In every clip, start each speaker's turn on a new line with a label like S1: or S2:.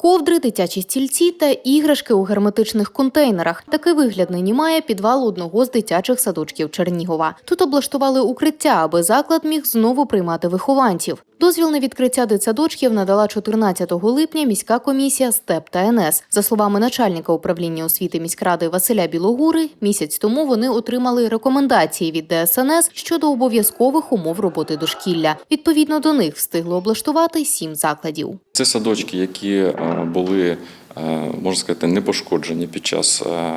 S1: Ковдри, дитячі стільці та іграшки у герметичних контейнерах. Такий вигляд нині має підвал одного з дитячих садочків Чернігова. Тут облаштували укриття, аби заклад міг знову приймати вихованців. Дозвіл на відкриття дитсадочків надала 14 липня міська комісія СТЕП та НС. За словами начальника управління освіти міськради Василя Білогури, місяць тому вони отримали рекомендації від ДСНС щодо обов'язкових умов роботи дошкілля. Відповідно до них встигли облаштувати сім закладів.
S2: Це садочки, які е, були, можна сказати, не пошкоджені під час е,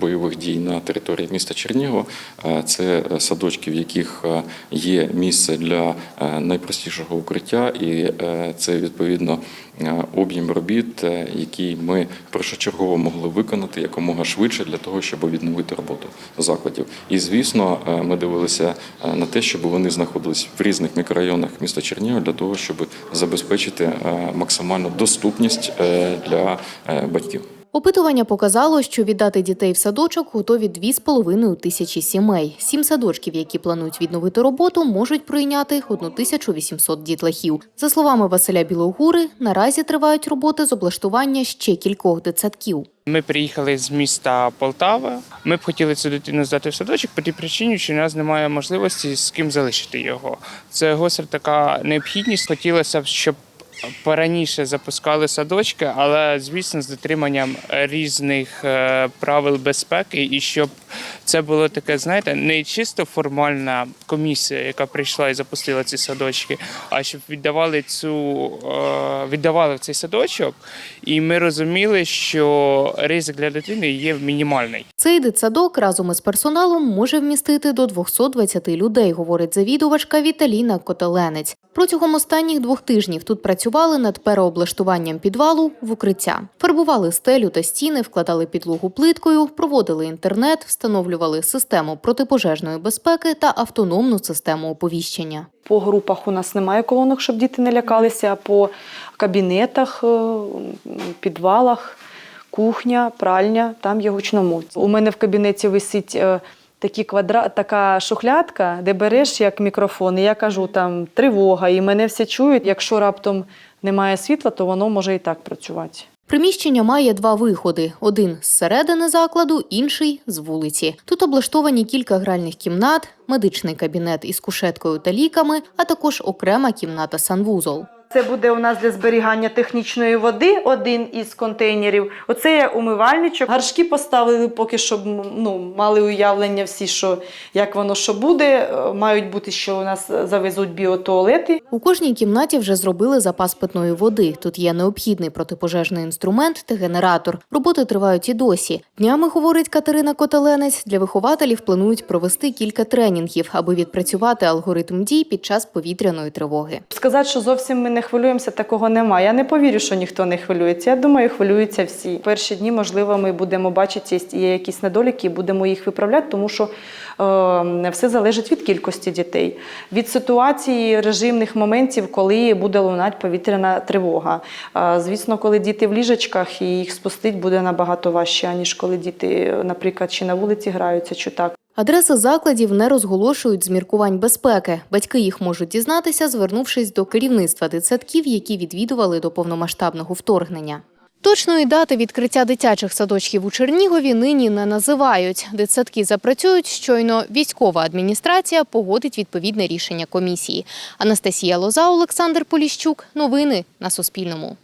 S2: бойових дій на території міста Чернігова. Е, Це садочки, в яких е, є місце для е, найпростішого укриття, і е, це відповідно е, об'єм робіт, е, який ми першочергово могли виконати якомога швидше для того, щоб відновити роботу закладів. І звісно, е, ми дивилися е, на те, щоб вони знаходились в різних мікрорайонах міста Чернігова для того, щоб забезпечити е, максимальну доступність е, для е, батьків.
S1: Опитування показало, що віддати дітей в садочок готові 2,5 тисячі сімей. Сім садочків, які планують відновити роботу, можуть прийняти 1800 дітлахів. За словами Василя Білогури, наразі тривають роботи з облаштування ще кількох дитсадків.
S3: Ми приїхали з міста Полтава. Ми б хотіли цю дитину здати в садочок по тій причині, що у нас немає можливості з ким залишити його. Це гостра така необхідність. Хотілося б, щоб пораніше запускали садочки, але звісно з дотриманням різних е, правил безпеки, і щоб це було таке, знаєте, не чисто формальна комісія, яка прийшла і запустила ці садочки, а щоб віддавали цю е, віддавали в цей садочок, і ми розуміли, що ризик для дитини є мінімальний.
S1: Цей дитсадок разом із персоналом може вмістити до 220 людей, говорить завідувачка Віталіна Котеленець. Протягом останніх двох тижнів тут працювали над переоблаштуванням підвалу в укриття. Фарбували стелю та стіни, вкладали підлогу плиткою, проводили інтернет, встановлювали систему протипожежної безпеки та автономну систему оповіщення.
S4: По групах у нас немає колонок, щоб діти не лякалися, а по кабінетах, е, підвалах, кухня, пральня, там є гучномовці. У мене в кабінеті висить е, такі квадра... така шухлядка, де береш як мікрофон, і я кажу там тривога, і мене всі чують. Якщо раптом немає світла, то воно може і так працювати.
S1: Приміщення має два виходи: один з середини закладу, інший з вулиці. Тут облаштовані кілька гральних кімнат, медичний кабінет із кушеткою та ліками, а також окрема кімната санвузол.
S4: Це буде у нас для зберігання технічної води один із контейнерів. Оце є умивальничок. Гаршки поставили поки щоб ну, мали уявлення всі, що як воно що буде. Е, Мають бути, що у нас завезуть біотуалети.
S1: У кожній кімнаті вже зробили запас питної води. Тут є необхідний протипожежний інструмент та генератор. Роботи тривають і досі. Днями, говорить Катерина Котеленець, для вихователів планують провести кілька тренінгів, аби відпрацювати алгоритм дій під час повітряної тривоги.
S4: Сказати, що зовсім ми хвилюємося, такого немає. Я не повірю, що ніхто не хвилюється. Я думаю, хвилюються всі. Перші дні, можливо, ми будемо бачити, є якісь недоліки, і будемо їх виправляти, тому що е, все залежить від кількості дітей, від ситуації режимних моментів, коли буде лунати повітряна тривога. Е, звісно, коли діти в ліжечках і їх спустить буде набагато важче, аніж коли діти, наприклад, чи на вулиці граються, чи так.
S1: Адреси закладів не розголошують з міркувань безпеки. Батьки їх можуть дізнатися, звернувшись до керівництва дитсадків, які відвідували до повномасштабного вторгнення. Точної дати відкриття дитячих садочків у Чернігові нині не називають. Дитсадки запрацюють щойно військова адміністрація погодить відповідне рішення комісії. Анастасія Лоза, Олександр Поліщук. Новини на Суспільному.